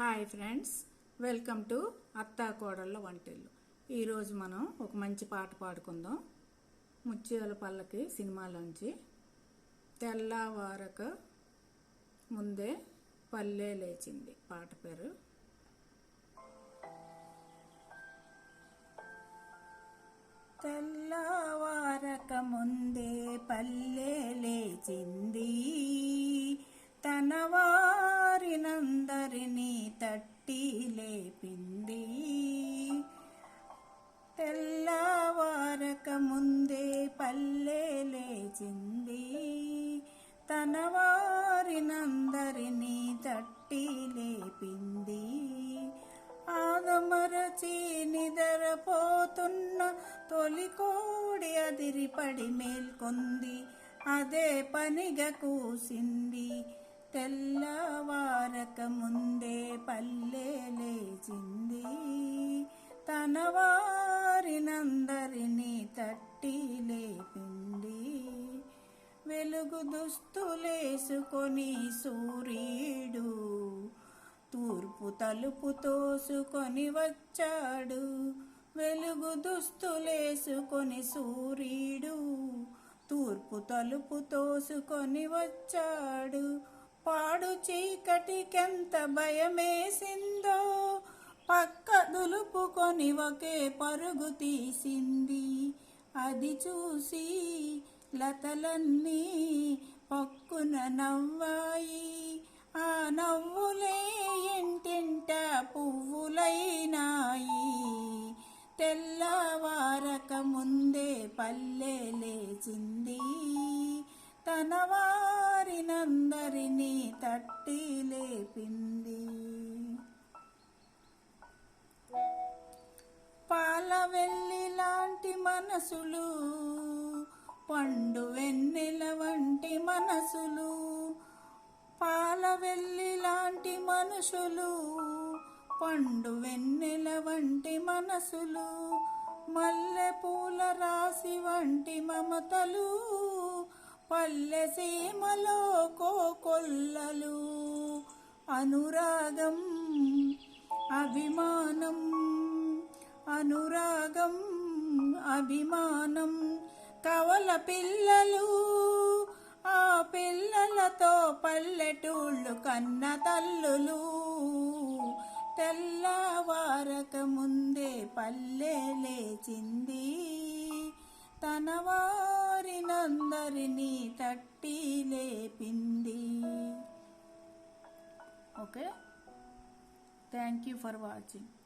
Hi friends welcome to అత్తా కోడళ్ళ వంటిల్లు. ఈరోజు మనం ఒక మంచి పాట పాడుకుందాం. ముత్యాల పల్లకి సినిమాలోంచి తెల్లవారక ముందే పల్లె లేచింది. పాట పేరు తెల్లవారక ముందే పల్లె లేచింది. తన వారినందరిని తట్టి లేపింది తెల్లవారక ముందే పల్లె లేచింది. తన వారినందరినీ తట్టి లేపింది. ఆదమరచి నిద్రపోతున్న తొలి కోడి అదిరిపడి మేల్కొంది. అదే పనిగా కూసింది. తెల్లవారక ముందే తనవారినందరినీ తట్టి లేపింది. వెలుగు దుస్తులేసుకొని సూర్యుడు తూర్పు తలుపు తోసుకొని వచ్చాడు. వెలుగు దుస్తులేసుకొని సూర్యుడు తూర్పు తలుపు తోసుకొని వచ్చాడు. పాడు చీకటికెంత భయమేసిందో పక్క దులుపుకొని ఒకే పరుగు తీసింది. అది చూసి లతలన్నీ పక్కున నవ్వాయి. ఆ నవ్వులే ఇంటింట పువ్వులైనాయి. తెల్లవారక ముందే పల్లె లేచింది. తన వారినందరినీ తట్టి లేపింది. మనసులు పండు వెన్నెల వంటి మనసులు పాల వెల్లి లాంటి మనుషులు పండు వెన్నెల వంటి మనసులు మల్లె పూల రాశి వంటి మమతలు పల్లె సీమలో కోకొల్లలు అనురాగం అభిమానం అనురాగం అభిమానం కవల పిల్లలు ఆ పిల్లలతో పల్లెటూళ్ళు కన్న తల్లులు. తెల్లవారక ముందే పల్లె లేచింది. తన వారినందరినీ తట్టి లేపింది. Okay? Thank you for watching